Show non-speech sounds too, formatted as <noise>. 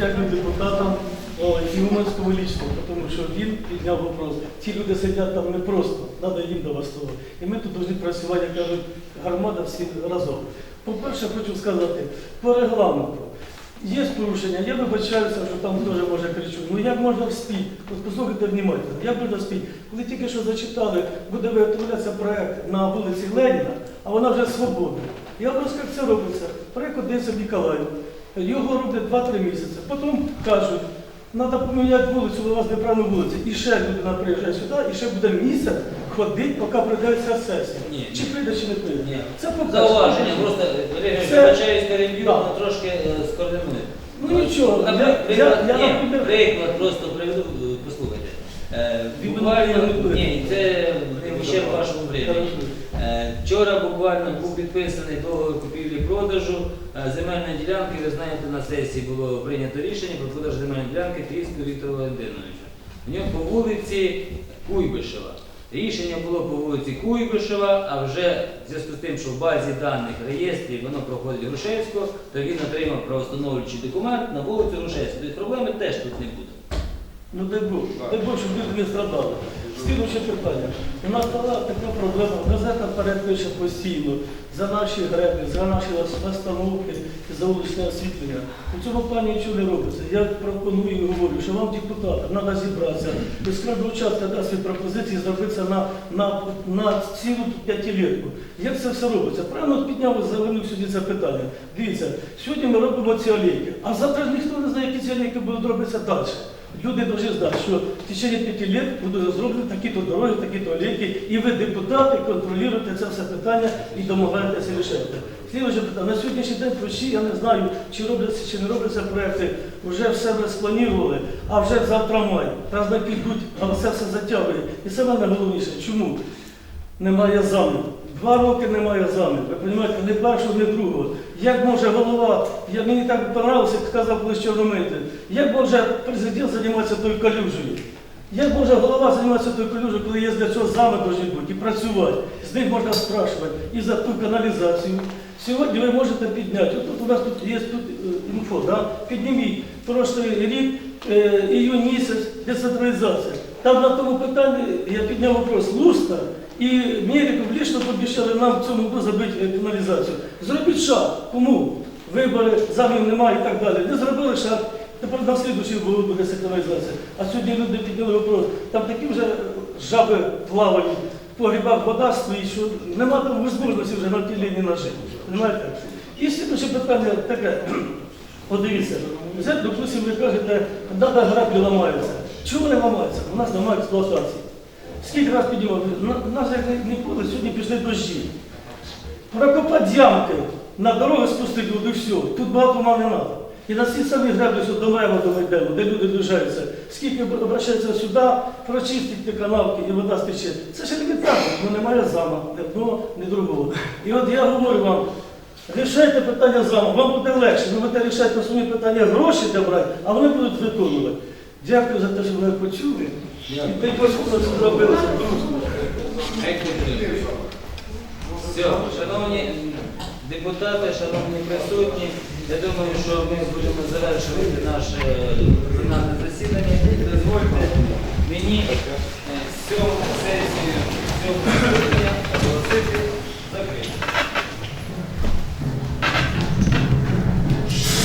дякую депутатам о, і Уманському лічному, тому що він підняв вопрос. Ті люди сидять там не просто, треба їм до вас того. І ми тут повинні працювати, як кажуть, гармада всі разом. По-перше, хочу сказати, по регламенту. Є порушення, я вибачаюся, що там теж може кричу. Ну як можна вспіти? Послухайте внимательно, як можна вспіти? Коли тільки що зачитали, буде виготовлятися проект на вулиці Леніна, а вона вже свободна. Я розкажу, як це робиться. Проект Одеса Ніколаїв. Його роблять 2-3 місяці. Потім кажуть, треба поміняти вулицю, у вас неправильно вулиця. І ще людина приїжджає сюди, і ще буде місяць ходити, поки прийдеться сесія. Ні, Чи прийде, чи не прийде. Ні. Це по-перше. Зауваження, просто Валерій, Це- вибачаюсь, переб'ю, Да. трошки е, скоординує. Ну, нічого, я- приклад, я- я, ні, наприклад- приклад просто приведу, е, послухайте. Е, Буквально, ні, це ще в вашому. Хорошо. Е, Вчора буквально був підписаний договір купівлі-продажу е, земельної ділянки. Ви знаєте, на сесії було прийнято рішення про продаж земельної ділянки Трійського Віктора Валентиновича. В нього по вулиці Куйбишева. Рішення було по вулиці Куйбишева, а вже в зв'язку з тим, що в базі даних реєстрів воно проходить Грушевського, то він отримав правостановлюючий документ на вулицю Грушевського. Тобто проблеми теж тут не буде. Ну дай Бог, дай Бог, щоб люди не страдали. Слідуюче питання. У нас була така проблема, газета передпише постійно за наші греблі, за наші остановки, за вуличне освітлення. У цьому плані нічого не робиться. Я пропоную і говорю, що вам, депутатам, треба зібратися, без кожного участка дасть свої пропозиції зробити це на, на, на цілу п'ятилітку. Як це все робиться? Правильно підняв завинив сьогодні це питання. Дивіться, сьогодні ми робимо ці олійки, а завтра ніхто не знає, які ці олійки будуть робитися далі. Люди повинні знати, що в течение п'яти років будуть зроблені такі-то дороги, такі-то ліки, і ви, депутати, контролюєте це все питання і домагаєтеся рішення. Слідуюче питання. На сьогоднішній день прощі, я не знаю, чи робляться, чи не робляться проекти, вже все ми спланували, а вже завтра май. Праздники йдуть, але це все затягує. І саме найголовніше, чому? Немає замів. Два роки немає замів. Ви розумієте, не першого, не другого. Як може голова, я, мені так понравилося, як сказав колись Чорномити, як може президент займатися тою калюжею? Як може голова займатися тою калюжею, коли є для цього повинні бути і працювати? З них можна спрашувати і за ту каналізацію. Сьогодні ви можете підняти. От у нас тут є тут е, інфо, да? підніміть прошлий рік, е, іюнь місяць, децентралізація. Там на тому питанні я підняв вопрос Луста і Мериков лічно пообіцяли нам в цьому году забити каналізацію. Зробіть шаг. Кому? Вибори, замів немає і так далі. Не зробили шаг. Тепер на слідуючий год буде каналізація. А сьогодні люди підняли вопрос. Там такі вже жаби плавають, по грибах вода стоїть, що нема там можливості вже на тій лінії нажити. Понимаєте? І слідуюче питання таке. <clears throat> Подивіться, взять, допустим, ви кажете, дата граблі ламаються. Чому вони ламаються? У нас немає експлуатації. Скільки раз піднімали? На- Нас як ніколи, сьогодні пішли дощі. Прокопати ямки, на дорогу спустити воду, все. Тут багато ума не треба. І на ці самі греблі, до лева доведемо, де люди лежаються. Скільки обращаються сюди, прочистити канавки і вода стече. Це ж елементарно, ну немає зама, ні одного, ні другого. І от я говорю вам, рішайте питання заму, вам буде легше, ви будете рішати основні питання гроші для брати, а вони будуть виконувати. Дякую за те, що ви почули. І Боже, що дружно. Все, шановні депутати, шановні присутні, я думаю, що ми будемо завершувати наше пленарне засідання. Дозвольте мені е, сьому сесію,